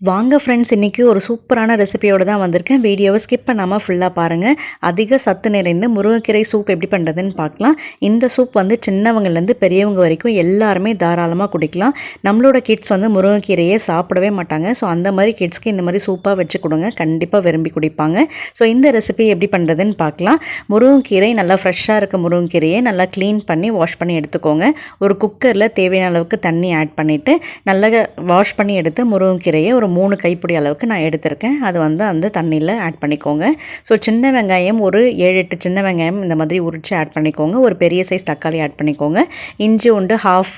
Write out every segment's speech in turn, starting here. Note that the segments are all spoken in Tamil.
வாங்க ஃப்ரெண்ட்ஸ் இன்றைக்கி ஒரு சூப்பரான ரெசிபியோடு தான் வந்திருக்கேன். வீடியோவை ஸ்கிப் பண்ணாமல் ஃபுல்லாக பாருங்கள் அதிக சத்து நிறைந்த முருங்கைக்கீரை சூப் எப்படி பண்ணுறதுன்னு பார்க்கலாம். இந்த சூப் வந்து சின்னவங்கலேருந்து பெரியவங்க வரைக்கும் எல்லாருமே தாராளமாக குடிக்கலாம். நம்மளோட கிட்ஸ் வந்து முருங்கைக்கீரையே சாப்பிடவே மாட்டாங்க. ஸோ அந்த மாதிரி கிட்ஸ்க்கு இந்த மாதிரி சூப்பாக வச்சு கொடுங்க. கண்டிப்பாக விரும்பி குடிப்பாங்க. ஸோ இந்த ரெசிபி எப்படி பண்ணுறதுன்னு பார்க்கலாம். முருங்கைக்கீரை நல்லா ஃப்ரெஷ்ஷாக இருக்க முருங்கைக்கீரையை நல்லா க்ளீன் பண்ணி வாஷ் பண்ணி எடுத்துக்கோங்க. ஒரு குக்கரில் தேவையான அளவுக்கு தண்ணி ஆட் பண்ணிவிட்டு நல்லா வாஷ் பண்ணி எடுத்து முருங்கைக்கீரையை ஒரு மூணு கைப்பிடி அளவுக்கு நான் எடுத்திருக்கேன். அது வந்து அந்த தண்ணியில் ஆட் பண்ணிக்கோங்க. ஸோ சின்ன வெங்காயம் ஒரு ஏழு எட்டு சின்ன வெங்காயம் இந்த மாதிரி உரித்து ஆட் பண்ணிக்கோங்க. ஒரு பெரிய சைஸ் தக்காளி ஆட் பண்ணிக்கோங்க. இஞ்சி உண்டு ஹாஃப்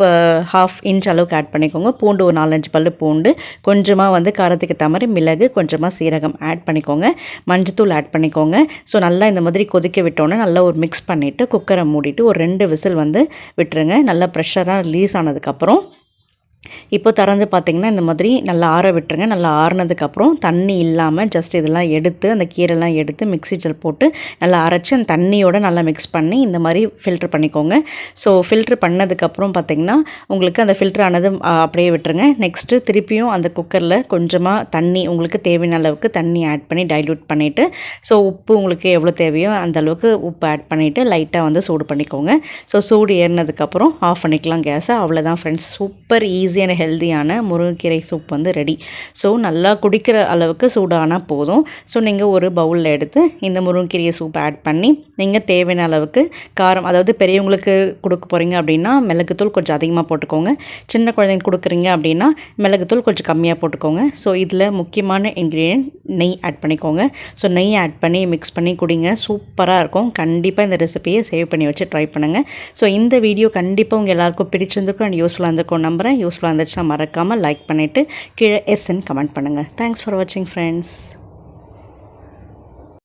ஹாஃப் இன்ச் அளவுக்கு ஆட் பண்ணிக்கோங்க. பூண்டு ஒரு நாலஞ்சு பல்லு பூண்டு. கொஞ்சமாக வந்து காரத்துக்கு ஏற்ற மாதிரி மிளகு கொஞ்சமாக சீரகம் ஆட் பண்ணிக்கோங்க. மஞ்சத்தூள் ஆட் பண்ணிக்கோங்க. ஸோ நல்லா இந்த மாதிரி கொதிக்க விட்டோன்னே நல்லா ஒரு மிக்ஸ் பண்ணிவிட்டு குக்கரை மூடிட்டு ஒரு ரெண்டு விசில் வந்து விட்டுருங்க. நல்லா ப்ரெஷராக ரிலீஸ் ஆனதுக்கப்புறம் இப்போ திறந்து பார்த்திங்கன்னா இந்த மாதிரி நல்லா ஆற விட்டுருங்க. நல்லா ஆறுனதுக்கப்புறம் தண்ணி இல்லாமல் ஜஸ்ட் இதெல்லாம் எடுத்து அந்த கீரைலாம் எடுத்து மிக்ஸி ஜல் போட்டு நல்லா அரைச்சி அந்த தண்ணியோடு நல்லா மிக்ஸ் பண்ணி இந்த மாதிரி ஃபில்ட்ரு பண்ணிக்கோங்க. ஸோ ஃபில்ட்ரு பண்ணதுக்கப்புறம் பார்த்திங்கன்னா உங்களுக்கு அந்த ஃபில்ட்ரு ஆனது அப்படியே விட்டுருங்க. நெக்ஸ்ட்டு திருப்பியும் அந்த குக்கரில் கொஞ்சமாக தண்ணி உங்களுக்கு தேவையான அளவுக்கு தண்ணி ஆட் பண்ணி டைல்யூட் பண்ணிவிட்டு ஸோ உப்பு உங்களுக்கு எவ்வளோ தேவையோ அந்த அளவுக்கு உப்பு ஆட் பண்ணிவிட்டு லைட்டாக வந்து சூடு பண்ணிக்கோங்க. ஸோ சூடு ஏறினதுக்கப்புறம் ஆஃப் பண்ணிக்கலாம் கேஸை. அவ்வளோதான் ஃப்ரெண்ட்ஸ் சூப்பர் ஈஸி ஈஸியான ஹெல்த்தியான முருங்கைக்கீரை சூப் வந்து ரெடி ஸோ நல்லா குடிக்கிற அளவுக்கு சூடானால் போதும். ஸோ நீங்கள் ஒரு பவுலில் எடுத்து இந்த முருங்கைக்கீரையை சூப் ஆட் பண்ணி நீங்கள் தேவையான அளவுக்கு காரம் அதாவது பெரியவங்களுக்கு கொடுக்க போகிறீங்க அப்படின்னா மிளகுத்தூள் கொஞ்சம் அதிகமாக போட்டுக்கோங்க. சின்ன குழந்தைங்க கொடுக்குறீங்க அப்படின்னா மிளகுத்தூள் கொஞ்சம் கம்மியாக போட்டுக்கோங்க. ஸோ இதில் முக்கியமான இன்க்ரீடியன்ட் நெய் ஆட் பண்ணிக்கோங்க. ஸோ நெய் ஆட் பண்ணி மிக்ஸ் பண்ணி குடிங்க. சூப்பராக இருக்கும். கண்டிப்பாக இந்த ரெசிபியை சேவ் பண்ணி வச்சு ட்ரை பண்ணுங்கள் ஸோ இந்த வீடியோ கண்டிப்பாக உங்கள் எல்லாருக்கும் பிடிச்சிருந்துருக்கும் அண்ட் யூஸ்ஃபுல்லாக இருந்திருக்கும் நம்புகிறேன் யூஸ்ஃபுல்லாக இருந்துச்சுன்னா மறக்காமல் லைக் பண்ணிவிட்டு கீழே எஸ்ன்னு கமெண்ட் பண்ணுங்கள் தேங்க்ஸ் ஃபார் வாட்சிங் ஃப்ரெண்ட்ஸ்